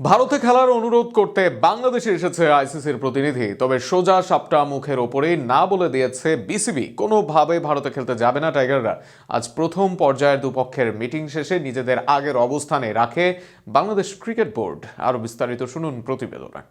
ভারতে খেলার অনুরোধ করতে বাংলাদেশে এসেছে আইসিসির প্রতিনিধি, তবে সোজা সাপটা মুখের ওপরেই না বলে দিয়েছে বিসিবি। কোনোভাবে ভারতে খেলতে যাবে না টাইগাররা। আজ প্রথম পর্যায়ের দুপক্ষের মিটিং শেষে নিজেদের আগের অবস্থানে রাখে বাংলাদেশ ক্রিকেট বোর্ড। আরও বিস্তারিত শুনুন প্রতিবেদনে।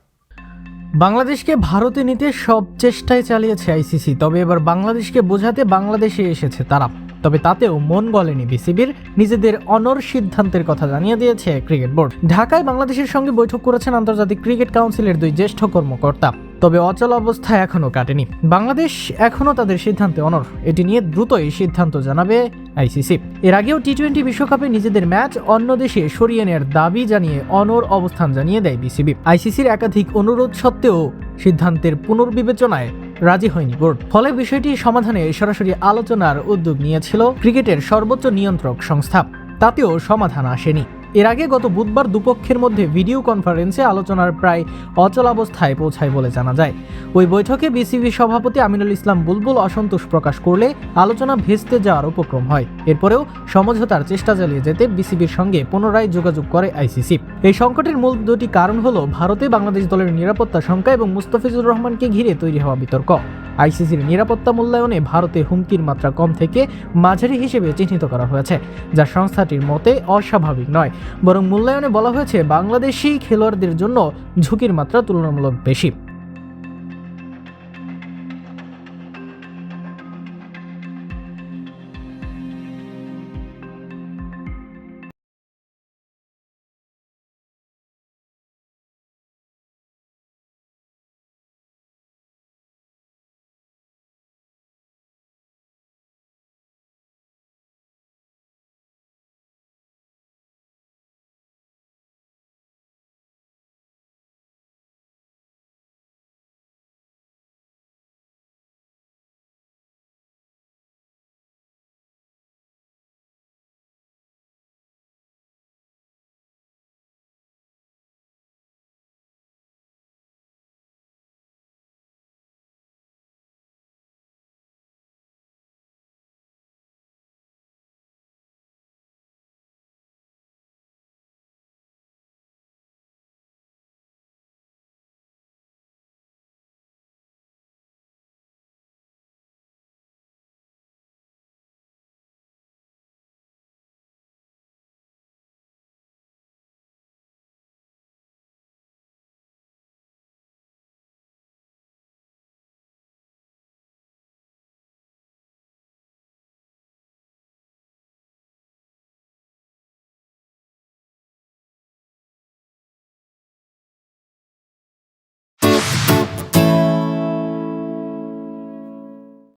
বাংলাদেশকে ভারতে নিতে সব চেষ্টাই চালিয়েছে আইসিসি, তবে এবার বাংলাদেশকে বোঝাতে বাংলাদেশে এসেছে তারা। তবে তাতেও মন গলেনি বিসিবির। নিজেদের অনর সিদ্ধান্তের কথা জানিয়ে দিয়েছে ক্রিকেট বোর্ড। ঢাকায় বাংলাদেশের সঙ্গে বৈঠক করেছেন আন্তর্জাতিক ক্রিকেট কাউন্সিলের দুই জ্যেষ্ঠ কর্মকর্তা। তবে অচল অবস্থা এখনও কাটেনি। বাংলাদেশ এখনও তাদের সিদ্ধান্তে অনর এটি নিয়ে দ্রুতই সিদ্ধান্ত জানাবে আইসিসি। এর আগেও টি টোয়েন্টি বিশ্বকাপে নিজেদের ম্যাচ অন্য দেশে সরিয়ে নেওয়ার দাবি জানিয়ে অনর অবস্থান জানিয়ে দেয় বিসিবি। আইসিসির একাধিক অনুরোধ সত্ত্বেও সিদ্ধান্তের পুনর্বিবেচনায় রাজি হয়নি বোর্ড। ফলে বিষয়টি সমাধানে সরাসরি আলোচনার উদ্যোগ নিয়েছিল ক্রিকেটের সর্বোচ্চ নিয়ন্ত্রক সংস্থা। তাতেও সমাধান আসেনি। এর আগে গত বুধবার দুপক্ষের মধ্যে ভিডিও কনফারেন্সে আলোচনার প্রায় অচলাবস্থায় পৌঁছায় বলে জানা যায়। ওই বৈঠকে বিসিবি সভাপতি আমিনুল ইসলাম বুলবুল অসন্তোষ প্রকাশ করলে আলোচনা ভেস্তে যাওয়ার উপক্রম হয়। এরপরেও সমঝোতার চেষ্টা চালিয়ে যেতে বিসিবির সঙ্গে পুনরায় যোগাযোগ করে আইসিসি। এই সংকটের মূল দুটি কারণ হলো ভারতে বাংলাদেশ দলের নিরাপত্তা শঙ্কা এবং মুস্তাফিজুর রহমানকে ঘিরে তৈরি হওয়া বিতর্ক। আইসিসির নিরাপত্তা মূল্যায়নে ভারতে হুমকির মাত্রা কম থেকে মাঝারি হিসেবে চিহ্নিত করা হয়েছে, যা সংস্থাটির মতে অস্বাভাবিক নয়। বরং মূল্যায়নে বলা হয়েছে, বাংলাদেশি খেলোয়াড়দের জন্য ঝুঁকির মাত্রা তুলনামূলক বেশি।